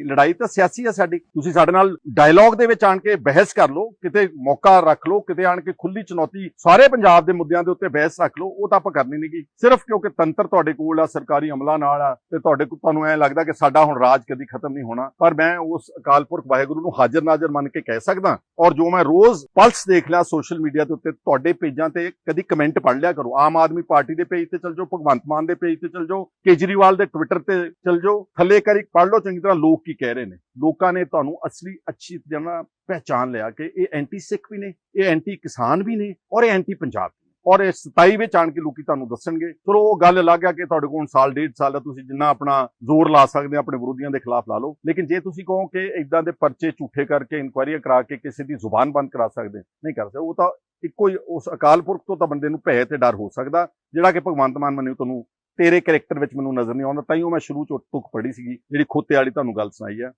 ਲੜਾਈ ਤਾਂ ਸਿਆਸੀ ਆ ਸਾਡੀ। ਤੁਸੀਂ ਸਾਡੇ ਨਾਲ ਡਾਇਲੌਗ ਦੇ ਵਿੱਚ ਆਣ ਕੇ ਬਹਿਸ ਕਰ ਲਓ, ਕਿਤੇ ਮੌਕਾ ਰੱਖ ਲਓ, ਕਿਤੇ ਆਣ ਕੇ ਖੁੱਲੀ ਚੁਣੌਤੀ ਸਾਰੇ ਪੰਜਾਬ ਦੇ ਮੁੱਦਿਆਂ ਦੇ ਉੱਤੇ ਬਹਿਸ ਰੱਖ ਲਓ, ਉਹ ਤਾਂ ਆਪਾਂ ਕਰਨੀ ਨਹੀਂਗੀ ਸਿਰਫ ਕਿਉਂਕਿ ਤੰਤਰ ਤੁਹਾਡੇ ਕੋਲ ਆ, ਸਰਕਾਰੀ ਅਮਲਾਂ ਨਾਲ ਆ, ਤੇ ਤੁਹਾਡੇ ਕੋਲ ਤੁਹਾਨੂੰ ਐ ਲੱਗਦਾ ਕਿ ਸਾਡਾ ਹੁਣ ਰਾਜ ਕਦੀ ਖਤਮ ਨਹੀਂ ਹੋਣਾ। ਪਰ ਮੈਂ ਉਸ ਅਕਾਲ ਪੁਰਖ ਵਾਹਿਗੁਰੂ ਨੂੰ ਹਾਜ਼ਰ ਨਾਜ਼ਰ ਮੰਨ ਕੇ ਕਹਿ ਸਕਦਾ ਔਰ ਜੋ ਮੈਂ ਰੋਜ਼ ਪਲਸ ਦੇਖ ਲਿਆ ਸੋਸ਼ਲ ਮੀਡੀਆ ਦੇ ਉੱਤੇ, ਤੁਹਾਡੇ ਪੇਜਾਂ ਤੇ ਕਦੀ ਕਮੈਂਟ ਪੜ੍ਹ ਲਿਆ ਕਰੋ। ਆਮ ਆਦਮੀ ਪਾਰਟੀ ਦੇ ਪੇਜ ਤੇ ਚਲ ਜਾਓ, ਭਗਵੰਤ ਮਾਨ ਦੇ ਪੇਜ ਤੇ ਚਲ ਜਾਓ, ਕੇਜਰੀਵਾਲ ਦੇ ਟਵਿੱਟਰ ਤੇ ਚਲ ਜਾਓ, ਥੱਲੇ ਕਰੀ ਪੜ੍ਹ ਲਓ, ਚੰਗੀ ਤਰ੍ਹਾਂ ਲੋਕ ਕੀ ਕਹਿ ਰਹੇ ਨੇ? ਲੋਕਾਂ ਨੇ ਤੁਹਾਨੂੰ ਅਸਲੀ ਅੱਛੀ ਤਰ੍ਹਾਂ ਪਹਿਚਾਨ ਲਿਆ ਕਿ ਇਹ ਐਂਟੀ ਸਿੱਖ ਵੀ ਨੇ, ਇਹ ਐਂਟੀ ਕਿਸਾਨ ਵੀ ਨੇ ਔਰ ਇਹ ਐਂਟੀ ਪੰਜਾਬ ਵੀ ਔਰ ਇਹ 27 ਵਿੱਚ ਆਣ ਕੇ ਲੋਕੀ ਤੁਹਾਨੂੰ ਦੱਸਣਗੇ। ਚਲੋ ਉਹ ਗੱਲ ਲੱਗ ਗਿਆ ਕਿ ਤੁਹਾਡੇ ਕੋਲ ਸਾਲ, ਡੇਢ ਸਾਲ ਹੈ ਤੁਸੀਂ ਜਿੰਨਾ ਆਪਣਾ ਜ਼ੋਰ ਲਾ ਸਕਦੇ ਆ, ਆਪਣੇ ਵਿਰੋਧੀਆਂ ਦੇ ਖਿਲਾਫ ਲਾ ਲਓ। ਲੇਕਿਨ ਜੇ ਤੁਸੀਂ ਕਹੋ ਕਿ ਇਦਾਂ ਦੇ ਪਰਚੇ ਝੂਠੇ ਕਰਕੇ ਇਨਕੁਆਇਰੀਆਂ ਕਰਾ ਕੇ ਕਿਸੇ ਦੀ ਜ਼ੁਬਾਨ ਬੰਦ ਕਰਾ ਸਕਦੇ ਨਹੀਂ ਕਰ ਸਕਦੇ। ਉਹ ਤਾਂ ਇੱਕੋ ਹੀ, ਉਸ ਅਕਾਲ ਪੁਰਖ ਤੋਂ ਤਾਂ ਬੰਦੇ ਨੂੰ ਭੈ ਤੇ ਡਰ ਹੋ ਸਕਦਾ, ਜਿਹੜਾ ਕਿ ਭਗਵੰਤ ਮਾਨ ਮੈਨੂੰ ਤੁਹਾਨੂੰ ਤੇਰੇ ਕੈਰੈਕਟਰ ਵਿੱਚ ਮੈਨੂੰ ਨਜ਼ਰ ਨਹੀਂ ਆਉਂਦਾ ਤਾਂ ਹੀ ਉਹ ਮੈਂ ਸ਼ੁਰੂ ਚ ਤੁਕ ਪੜੀ ਸੀਗੀ, ਜਿਹੜੀ ਖੋਤੇ ਵਾਲੀ ਤੁਹਾਨੂੰ ਗੱਲ ਸੁਣਾਈ ਆ।